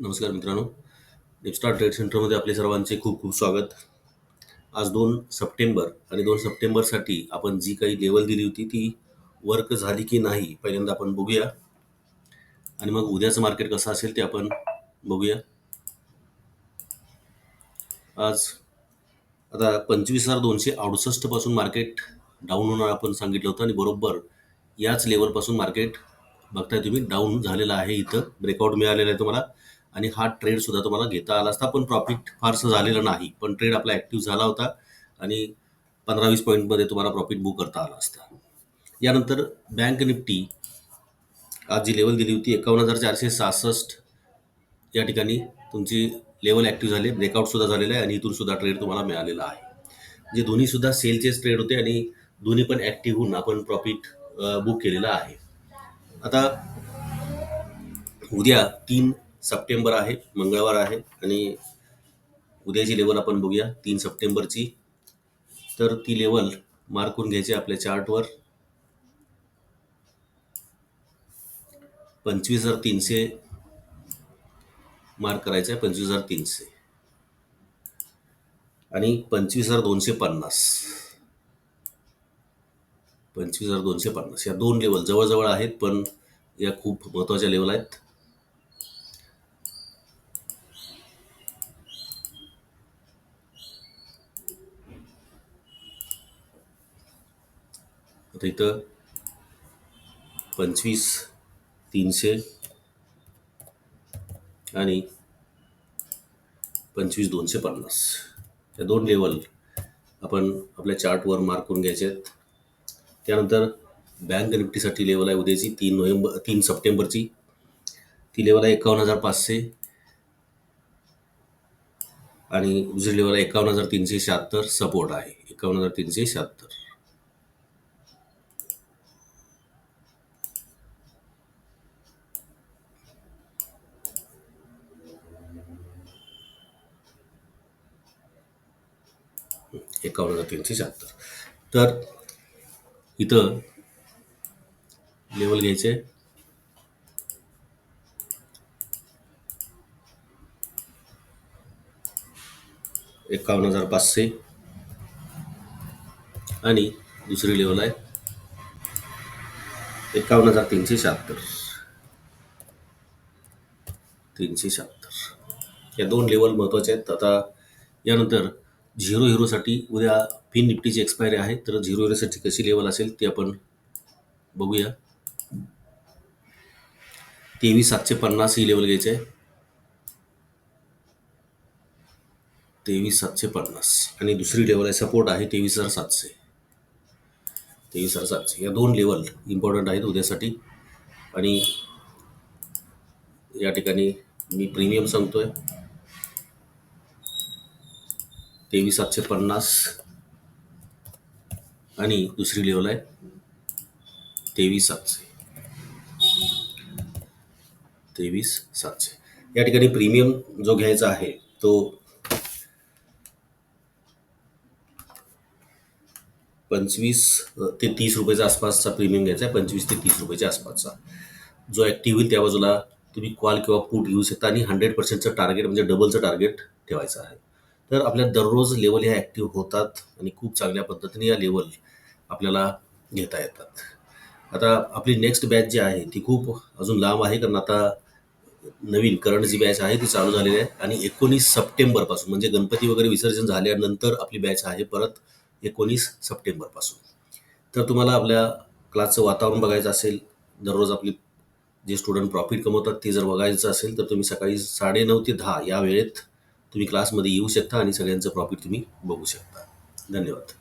नमस्कार मित्रांनो. डिपस्टार ट्रेड सेंटरमध्ये आपले सर्वांचे खूप खूप स्वागत. आज दोन सप्टेंबर आणि दोन सप्टेंबरसाठी आपण जी काही लेवल दिली होती ती वर्क झाली की नाही पहिल्यांदा आपण बघूया. आणि मग उद्याचं मार्केट कसं असेल ते आपण बघूया. आज आता पंचवीस हजार दोनशे अडुसष्टपासून मार्केट डाऊन होणार आपण सांगितलं होतं आणि बरोबर याच लेवलपासून मार्केट बघताय तुम्ही डाऊन झालेलं आहे इथं. ब्रेकआउट मिळालेला आहे तुम्हाला. आणि हा ट्रेड सुद्धा तुम्हाला घेता आला असता पण प्रॉफिट फारसं झालेलं नाही. पण ट्रेड आपला ॲक्टिव्ह झाला होता आणि पंधरा वीस पॉईंटमध्ये तुम्हाला प्रॉफिट बुक करता आला असता. यानंतर बँक निफ्टी आज जी लेवल दिली होती एकावन्न हजार चारशे सहासष्ट. या ठिकाणी तुमची लेवल ॲक्टिव्ह झाली ब्रेकआउटसुद्धा झालेलं आहे आणि इथूनसुद्धा ट्रेड तुम्हाला मिळालेला आहे. जे दोन्हीसुद्धा सेलचेच ट्रेड होते आणि दोन्ही पण ॲक्टिव्ह होऊन आपण प्रॉफिट बुक केलेलं आहे. आता उद्या तीन सप्टेंबर आहे मंगळवार आहे आणि उद्याची लेवल आपण बघूया तीन सप्टेंबरची. तर ती लेवल मार्क करून घ्यायची आपल्या चार्टवर पंचवीस हजार तीनशे मार्क करायचं आहे पंचवीस हजार तीनशे. आणि पंचवीस हजार दोनशे पन्नास. पंचवीस हजार दोनशे पन्नास. या दोन लेवल जवळजवळ आहेत पण या खूप महत्त्वाच्या लेवल आहेत. आता इथं पंचवीस तीनशे आणि पंचवीस दोनशे पन्नास. या दोन लेवल आपण आपल्या चार्टवर मार्क करून घ्यायचे आहेत. त्यानंतर बँक निफ्टीसाठी लेवल आहे उद्याची तीन नोव्हेंबर तीन सप्टेंबरची. ती लेवल आहे एकावन्न हजार पाचशे आणि दुसरी लेवल आहे एकावन्न हजार तीनशे शहात्तर. सपोर्ट आहे एकावन्न हजार तीनशे शहात्तर. एकावन्न हजार तीनशे शहात्तर. तर इथं लेवल घ्यायचे. एकावन्न हजार पाचशे. आणि दुसरी लेवल आहे एकावन्न हजार तीनशे शहात्तर. तीनशे शहात्तर. या दोन लेवल महत्त्वाचे आहेत. आता यानंतर झिरो हिरोसाठी उद्या फिन निफ्टीची एक्सपायरी आहे. तर झिरो हिरोसाठी कशी लेवल असेल ती आपण बघूया. तेवीस सातशे पन्नास ही लेवल घ्यायची आहे. तेवीस सातशे पन्नास. आणि दुसरी लेवल आहे सपोर्ट आहे तेवीस हजार सातशे. तेवीस हजार सातशे. या दोन लेवल इम्पॉर्टंट आहेत उद्यासाठी. आणि या ठिकाणी मी प्रीमियम सांगतो आहे तेवीस सातशे पन्नास. आणि दुसरी लेवल आहे तेवीस सातशे. तेवीस सातशे. या ठिकाणी प्रीमियम जो घ्यायचा आहे तो पंचवीस ते तीस रुपयाच्या आसपासचा प्रीमियम घ्यायचा आहे पंचवीस ते तीस रुपयाच्या आसपासचा. जो ॲक्टिव्ह होईल त्या बाजूला तुम्ही कॉल किंवा पूट घेऊ शकता आणि हंड्रेड पर्सेंटचं टार्गेट म्हणजे डबलचं टार्गेट ठेवायचं आहे. तर आपल्या दररोज लेवल ह्या ॲक्टिव्ह होतात आणि खूप चांगल्या पद्धतीने या लेवल आपल्याला घेता येतात. आता आपली नेक्स्ट बॅच जी आहे ती खूप अजून लांब आहे कारण आता नवीन करंट जी बॅच आहे ती चालू झालेली आहे आणि एकोणीस सप्टेंबरपासून म्हणजे गणपती वगैरे विसर्जन झाल्यानंतर आपली बॅच आहे परत एकोणीस सप्टेंबरपासून. तर तुम्हाला आपल्या क्लासचं वातावरण बघायचं असेल दररोज आपली जे स्टुडंट प्रॉफिट कमवतात ते जर बघायचं असेल तर तुम्ही सकाळी साडेनऊ ते दहा या वेळेत तुम्ही क्लासमध्ये येऊ शकता आणि सगळ्यांचं प्रॉफिट तुम्ही बघू शकता. धन्यवाद.